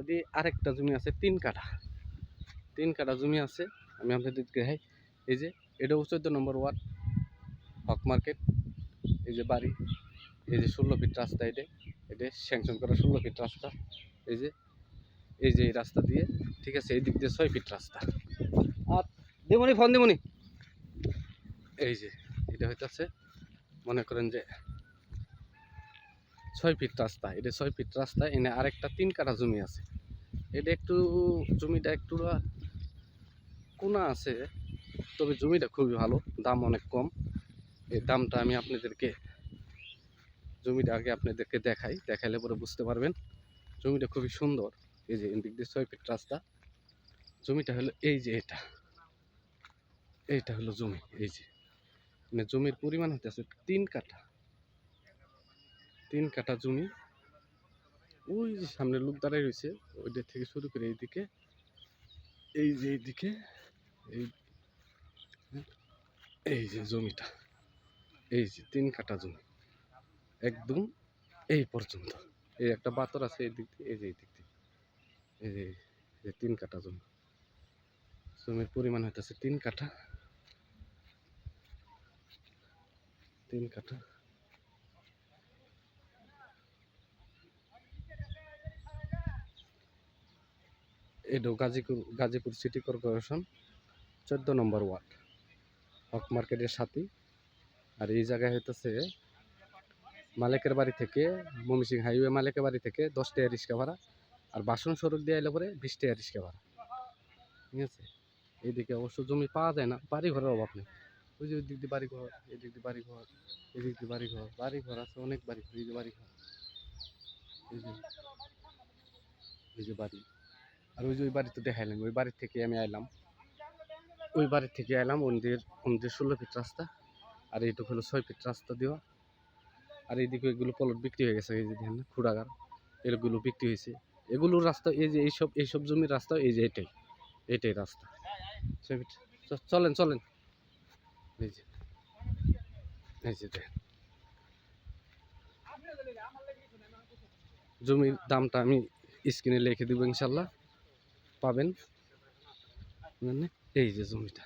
রাস্তা দিয়ে আরেকটা জমি আছে, তিন কাঠা। তিন কাঠা জমি আছে, আমি আপনাদের দেখাই এই যে এটাও চোদ্দ নম্বর ওয়ার্ড, হক মার্কেট। এই যে বাড়ি, এই যে ষোলো ফিট রাস্তা এটা এটা স্যাংশন করা ষোলো ফিট রাস্তা। এই যে এই যে এই রাস্তা দিয়ে, ঠিক আছে, এই দিক দিয়ে ছয় ফিট রাস্তা। আর দেমনি ফোন দেমনি এই যে, এটা হইতেছে, মনে করেন যে ছয় ফিট রাস্তা, এটা ছয় ফিট রাস্তা, এনে আরেকটা তিন কাঠা জমি আছে। এটা একটু, জমিটা একটু কোনা আছে, তবে জমিটা খুবই ভালো, দাম অনেক কম। এই দামটা আমি আপনাদেরকে, জমিটা আগে আপনাদেরকে দেখাই, দেখাইলে পরে বুঝতে পারবেন। জমিটা খুবই সুন্দর, এই যে এদিক দিয়ে ছয় ফিট রাস্তা। জমিটা হলো এই যে এটা। এইটা হলো জমি, এই যে। মানে জমির পরিমাণ হতেছে তিন কাঠা। তিন কাঠা জমি। ওই যে সামনে লোক দাঁড়ায় রয়েছে ওইটা থেকে শুরু করে এইদিকে, এই যে এইদিকে, এই এই যে জমিটা, এই যে তিন কাঠা জমি, একদম এই পর্যন্ত। এই একটা বাতর আছে এই দিক দিয়ে, এই যে এই দিক দিয়ে, এই যে যে তিন কাঠা জমি। জমির পরিমাণ হইতেছে তিন কাঠা। তিন কাঠা। এটাও গাজীপুর গাজীপুর সিটি কর্পোরেশন, চোদ্দ নম্বর ওয়ার্ড। হক মার্কেটের সাথে। আর এই জায়গায় হইতেছে মালিকের বাড়ি থেকে মমিসিং হাইওয়ে মালিকের বাড়ি থেকে দশ টাকা রিক্সা ভাড়া আর বাসন সড়ক দিয়ে এলে পরে বিশ টাকা রিক্সা ভাড়া। ঠিক আছে? এইদিকে অবশ্য জমি পাওয়া যায় না বাড়ি ঘরের অভাব নেই। ওই যে ওই দিক দিয়ে বাড়ি ঘর এই দিয়ে বাড়ি ঘর এই দিয়ে বাড়ি ঘর বাড়ি ঘর আছে অনেক বাড়ি ঘর এই যে বাড়ি ঘর এই যে বাড়ি। আর ওই যে ওই বাড়িতে দেখাইলাম, ওই বাড়ির থেকে আমি আইলাম। ওই বাড়ি থেকে আইলাম ওদের ওদের ষোলো ফিট রাস্তা, আর এইটুকু হলো ছয় ফিট রাস্তা দেওয়া। আর এইদিকে এগুলো পলট বিক্রি হয়ে গেছে, এই যে দেখেন খুঁড়াগার, এগুলো বিক্রি হয়েছে। এগুলোর রাস্তা, এই যে এইসব এইসব জমির রাস্তা, এই যে এটাই এটাই রাস্তা। ছয় ফিট চলেন চলেন। এই যে এই যে দেখেন। জমির দামটা আমি স্ক্রিনে লিখে দেবো ইনশাল্লাহ। পাবেন এই যে জমিটা